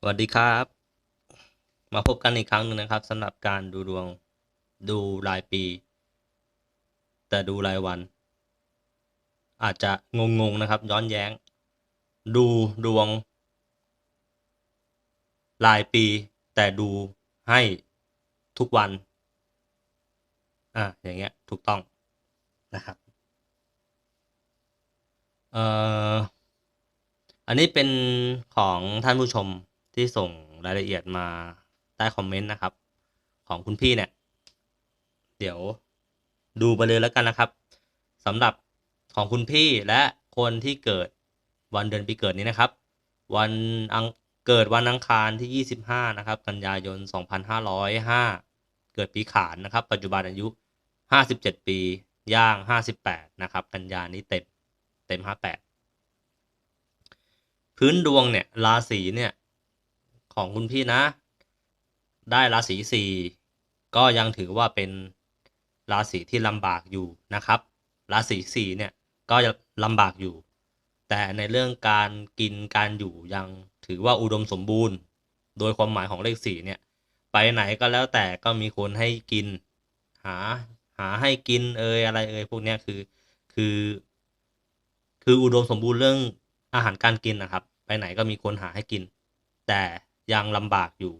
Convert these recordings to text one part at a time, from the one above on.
สวัสดีครับ มาพบกันอีกครั้งหนึ่งนะครับสำหรับการดูดวงดูรายปี แต่ดูรายวัน อาจจะงงๆนะครับ ย้อนแย้ง ดูดวง รายปี แต่ดูให้ทุกวัน อะอย่างเงี้ยถูกต้องนะครับเอ่ออันนี้เป็นของท่านผู้ชม ที่ส่งรายละเอียดมาใต้คอมเมนต์นะครับ ของคุณพี่เนี่ย เดี๋ยวดูไปเลยแล้วกันนะครับสำหรับของคุณพี่และคนที่เกิดวันเดือนปีเกิดนี้นะครับ วันอังเกิดวันอังคารที่ 25 นะครับ กันยายน 2505 เกิดปีขานนะครับ ปัจจุบันอายุ 57 ปี ย่าง 58 นะครับ กันยานี้เต็ม เต็ม 58 พื้นดวงเนี่ย ราศีเนี่ย ของคุณพี่นะ ได้ราศีสี่ก็ยังถือว่าเป็นราศีที่ลำบากอยู่นะครับ ราศีสี่เนี่ยก็จะลำบากอยู่ แต่ในเรื่องการกินการอยู่ยังถือว่าอุดมสมบูรณ์ โดยความหมายของเลขสี่เนี่ย ไปไหนก็แล้วแต่ก็มีคนให้กิน หาหาให้กินเอยอะไรเอยพวกเนี้ยคือคือ คืออุดมสมบูรณ์เรื่องอาหารการกินนะครับ ไปไหนก็มีคนหาให้กิน แต่ ยังลำบากอยู่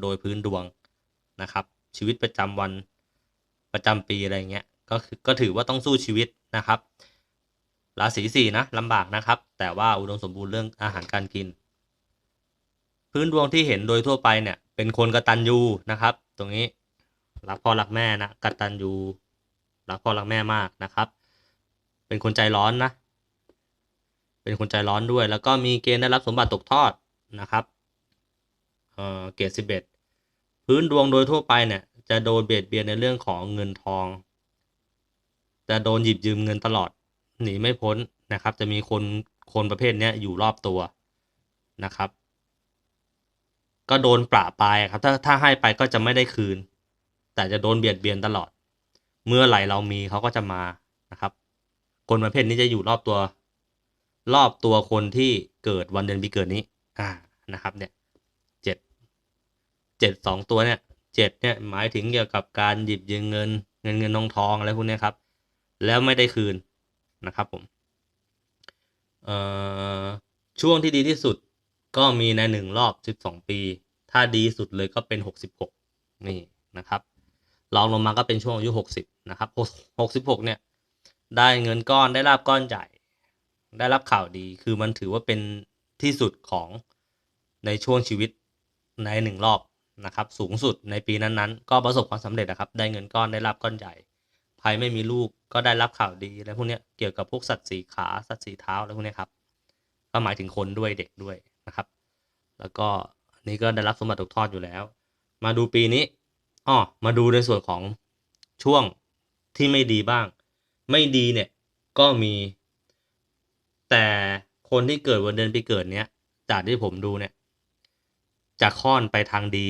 โดยพื้นดวงนะครับ ชีวิตประจำวันประจำปีอะไรเงี้ยก็คือก็ถือว่าต้องสู้ชีวิตนะครับราศีสี่นะลำบากนะครับ แต่ว่าอุดมสมบูรณ์เรื่องอาหารการกิน พื้นดวงที่เห็นโดยทั่วไปเนี่ย เป็นคนกตัญญูนะครับ ตรงนี้รักพ่อรักแม่นะกตัญญูรักพ่อรักแม่มากนะครับ เป็นคนใจร้อนนะ เป็นคนใจร้อนด้วย แล้วก็มีเกณฑ์ได้รับสมบัติตกทอดนะครับ เกรดสิบเอ็ดพื้นดวงโดยทั่วไปเนี่ยจะโดนเบียดเบียนในเรื่องของเงินทอง จะโดนหยิบยืมเงินตลอดหนีไม่พ้นนะครับ จะมีคนคนประเภทนี้อยู่รอบตัวนะครับ ก็โดนประปรายครับ ถ้าถ้าให้ไปก็จะไม่ได้คืน แต่จะโดนเบียดเบียนตลอด เมื่อไหร่เรามีเขาก็จะมานะครับ คนประเภทนี้จะอยู่รอบตัว รอบตัวคนที่เกิดวันเดือนปีเกิดนี้ อ่านะครับเนี่ย เจ็ดสองตัวเนี่ยเจ็ดเนี่ยหมายถึงเกี่ยวกับการหยิบยืมเงินเงินเงินทองทองอะไรพวกนี้ครับ แล้วไม่ได้คืนนะครับผมเอ่อช่วงที่ดีที่สุดก็มีในหนึ่งรอบสิบสองปี ถ้าดีสุดเลยก็เป็นหกสิบหกนี่นะครับรองลงมาก็เป็นช่วงอายุหกสิบนะครับหกสิบหกเนี่ยได้เงินก้อนได้รับก้อนใหญ่ ได้รับข่าวดีคือมันถือว่าเป็นที่สุดของในช่วงชีวิตในหนึ่งรอบ นะครับสูงสุดในปีนั้นๆ ก็ประสบความสำเร็จนะครับ ได้เงินก้อนได้รับก้อนใหญ่ใครไม่มีลูกก็ได้รับข่าวดีอะพวกนี้เกี่ยวกับพวกสัตว์สีขาสัตว์สีเท้าอะไรพวกนี้ครับก็หมายถึงคนด้วยเด็กด้วยนะครับ แล้วก็นนี้ก็ได้รับสมบัติตกทอดอยู่แล้ว มาดูปีนี้อ้อมาดูในส่วนของช่วงที่ไม่ดีบ้าง ไม่ดีเนี่ยก็มี แต่คนที่เกิดวันเดือนปีเกิดเนี้ยจากที่ผมดูเนี่ยจะค่อนไปทางดี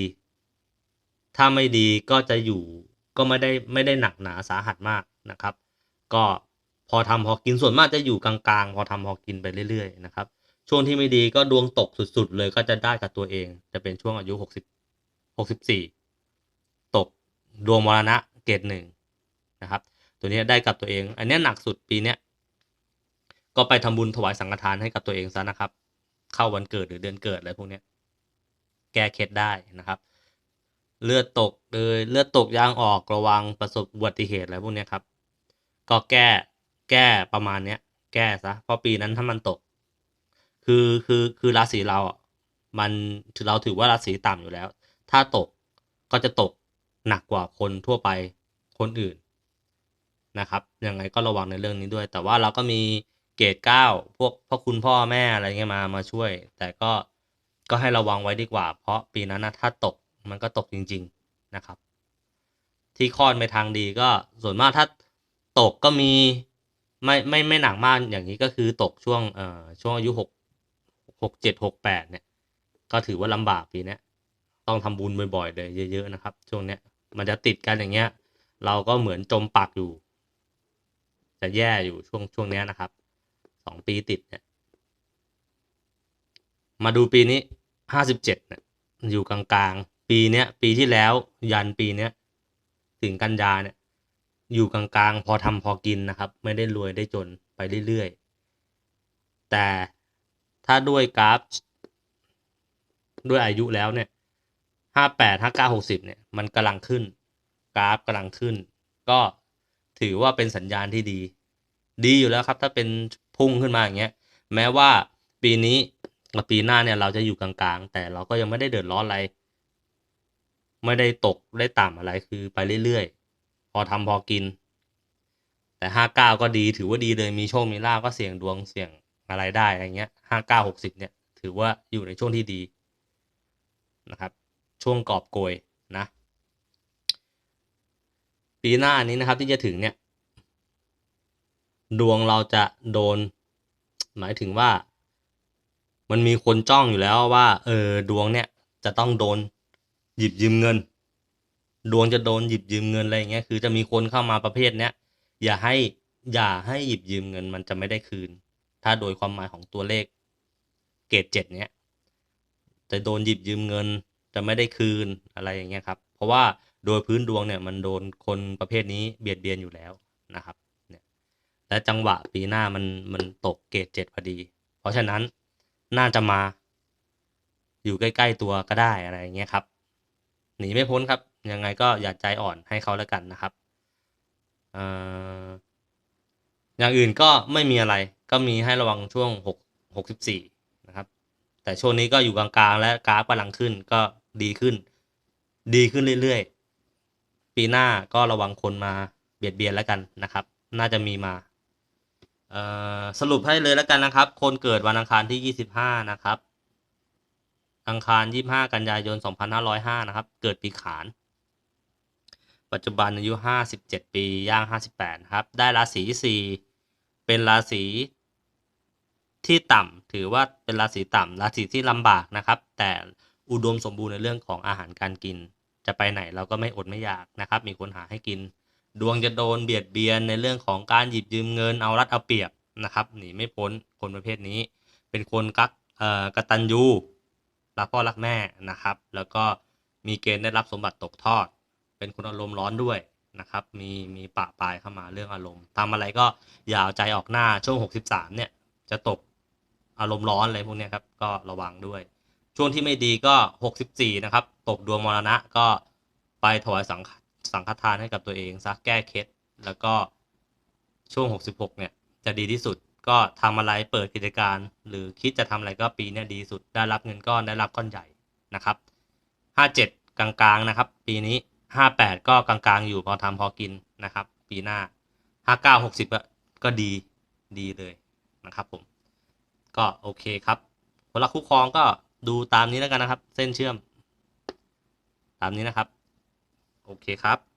ถ้าไม่ดีก็จะอยู่ก็ไม่ได้ไม่ได้หนักหนาสาหัสมากนะครับ ก็พอทำพอกินส่วนมากจะอยู่กลางๆ พอทำพอกินไปเรื่อยๆนะครับช่วงที่ไม่ดีก็ดวงตกสุดๆ เลยก็จะได้กับตัวเอง จะเป็นช่วงอายุหกสิบหกสิบสี่ตกดวงมรณะเกรดหนึ่งนะครับ ตัวนี้ได้กับตัวเอง อันนี้หนักสุดปีเนี้ยก็ไปทำบุญถวายสังฆทานให้กับตัวเองซะนะครับ เข้าวันเกิดหรือเดือนเกิดอะไรพวกนี้แก้เคล็ดได้นะครับ เลือดตกเลยเลือดตกยางออกระวังประสบอุบัติเหตุอะไรพวกนี้ครับ ก็แก้แก้ประมาณเนี้ย แก้ซะเพราะปีนั้นถ้ามันตก คือคือคือราศีเราอะมันเราถือว่าราศีต่ำอยู่แล้ว ถ้าตกก็จะตกหนักกว่าคนทั่วไปคนอื่นนะครับยังไงก็ระวังในเรื่องนี้ด้วย แต่ว่าเราก็มีเกรดเก้าพวกพ่อคุณพ่อแม่อะไรเงี้ยมามาช่วย แต่ก็ก็ให้ระวังไว้ดีกว่า เพราะปีนั้นนะถ้าตก มันก็ตกจริง ๆนะครับ ที่คลอดไปทางดีก็ส่วนมากถ้าตกก็มีไม่ไม่ไม่หนักมากอย่างนี้ก็คือตกช่วงเอ่อช่วงอายุหกหกเจ็ดหกแปดเนี่ย ก็ถือว่าลำบากปีเนี้ยต้องทำบุญบ่อยๆเลยเยอะ ๆ นะครับ ช่วงเนี้ยมันจะติดกันอย่างเงี้ย เราก็เหมือนจมปักอยู่ จะแย่อยู่ช่วงช่วงเนี้ยนะครับสองปีติดเนี่ย มาดูปีนี้ห้าสิบเจ็ดเนี่ยอยู่กลางๆ ปีเนี้ยปีที่แล้วยันปีเนี้ยถึงกันยาเนี่ย อยู่กลางๆ พอทำพอกินนะครับ ไม่ได้รวยได้จนไปเรื่อยๆ แต่ถ้าด้วยกราฟ ด้วยอายุแล้วเนี่ยห้าแปดห้าเก้าหกสิบเนี่ย มันกำลังขึ้น กราฟกำลังขึ้น ก็ถือว่าเป็นสัญญาณที่ดี ดีอยู่แล้วครับ ถ้าเป็นพุ่งขึ้นมาอย่างเงี้ย แม้ว่าปีนี้กับปีหน้าเนี่ยเราจะอยู่กลางๆ แต่เราก็ยังไม่ได้เดือดร้อนอะไร ไม่ได้ตกได้ต่ำอะไรคือไปเรื่อยๆ พอทำพอกิน แต่ห้าเก้าก็ดีถือว่าดีเลยมีโชคมีลาภก็เสี่ยงดวงเสี่ยงอะไรได้อะไรเงี้ยห้าเก้าหกสิบเนี่ย ถือว่าอยู่ในช่วงที่ดีนะครับ ช่วงกอบโกยนะ ปีหน้านี้นะครับที่จะถึงเนี่ย ดวงเราจะโดน หมายถึงว่า มันมีคนจ้องอยู่แล้วว่า เออดวงเนี่ยจะต้องโดน หยิบยืมเงิน ดวงจะโดนหยิบยืมเงินอะไรอย่างเงี้ย คือจะมีคนเข้ามาประเภทเนี้ยอย่าให้อย่าให้หยิบยืมเงินมันจะไม่ได้คืน ถ้าโดยความหมายของตัวเลข เกรดเจ็ดเนี้ยจะโดนหยิบยืมเงินจะไม่ได้คืนอะไรอย่างเงี้ยครับ เพราะว่าโดยพื้นดวงเนี่ยมันโดนคนประเภทนี้เบียดเบียนอยู่แล้วนะครับเนี่ยและจังหวะปีหน้ามันมันตกเกรดเจ็ดพอดี เพราะฉะนั้นน่าจะมาอยู่ใกล้ ๆ ตัวก็ได้อะไรอย่างเงี้ยครับ หนีไม่พ้นครับ ยังไงก็อย่าใจอ่อนให้เขาแล้วกันนะครับออย่างอื่นก็ไม่มีอะไร ก็มีให้ระวังช่วงหกหกสิบสี่นะครับ แต่ช่วงนี้ก็อยู่กลางๆ และกราฟกำลังขึ้นก็ดีขึ้น ดีขึ้นเรื่อยๆ ปีหน้าก็ระวังคนมาเบียดเบียนแล้วกันนะครับ น่าจะมีมาสรุปให้เลยแล้วกันนะครับ คนเกิดวันอังคารที่ยี่สิบห้านะครับ อังคารยี่ห้ากันยายนสองพันห้าร้อยห้านะครับ เกิดปีขาน ปัจจุบันอายุห้าสิบเจ็ดปีย่างห้าสิบแปดครับ ได้ราศีสี่เป็นราศีที่ต่ำถือว่าเป็นราศีต่ำราศีที่ลำบากนะครับ แต่อุดมสมบูรณ์ในเรื่องของอาหารการกิน จะไปไหนเราก็ไม่อดไม่อยากนะครับ มีคนหาให้กิน ดวงจะโดนเบียดเบียนในเรื่องของการหยิบยืมเงินเอารัดเอาเปรียบนะครับหนีไม่พ้นคนประเภทนี้ เป็นคนกักเอ่อกตัญญู รักพ่อรักแม่นะครับ แล้วก็มีเกณฑ์ได้รับสมบัติตกทอด เป็นคนอารมณ์ร้อนด้วยนะครับ มีมีปะปลายเข้ามาเรื่องอารมณ์ทำอะไรก็อย่าเอาใจออกหน้าช่วง 63 เนี่ย จะตกอารมณ์ร้อนอะไรพวกนี้ครับ ก็ระวังด้วย ช่วงที่ไม่ดีก็ 64 นะครับ ตกดวงมรณะก็ไปถวายสังสังฆทานให้กับตัวเองซะแก้เคล็ดแล้วก็ช่วง 66 เนี่ย จะดีที่สุด ก็ทำอะไรเปิดกิจการ หรือคิดจะทำอะไรก็ปีนี้ดีสุด ได้รับเงินก้อนได้รับก้อนใหญ่นะครับ 57 กลางๆนะครับ ปีนี้ 58 ก็กลางๆ อยู่พอทำพอกินนะครับ ปีหน้า 59 60อะก็ดีดีเลยนะครับผม ก็โอเคครับผลลัพธ์คู่ครองก็ดูตามนี้แล้วกันนะครับ เส้นเชื่อม ตามนี้นะครับ โอเคครับ